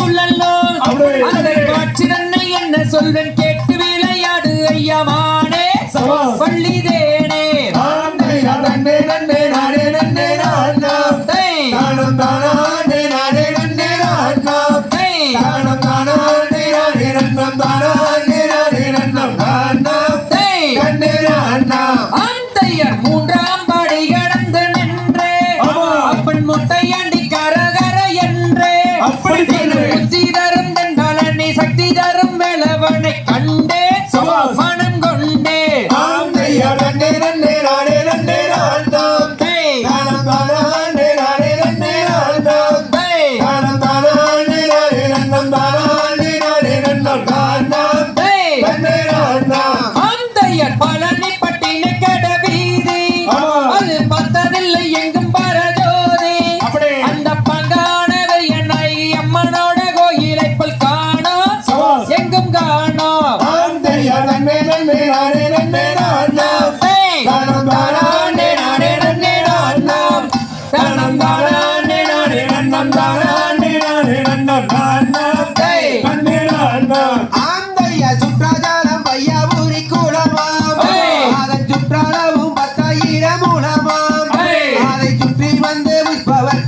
சூழல்லோ அந்த காட்சி தன்னை என்ன சொல்வன் கேட்டு விளையாடு ஐயமானே. பள்ளி தேனே நன்னே நன்னே நாடே நன்னே நானும் தானா நாடே நன்னே நாட்டம் தானம் தானே நாடே நன்னம் தானே நாடே நன்னம் தானா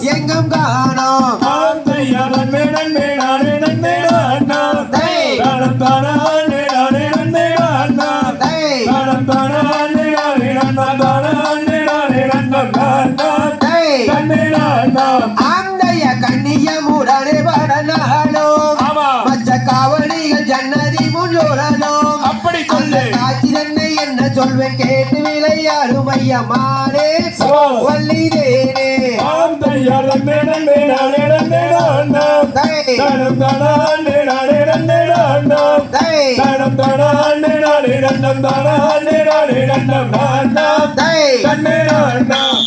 எங்கும் காணோம். நன்மை நன்மை நானே நன்மை நான் தானம் தானா சொல்வை கேட்டு விளையாடும் ஐயா மானே வள்ளி தேனே தனம் தனம்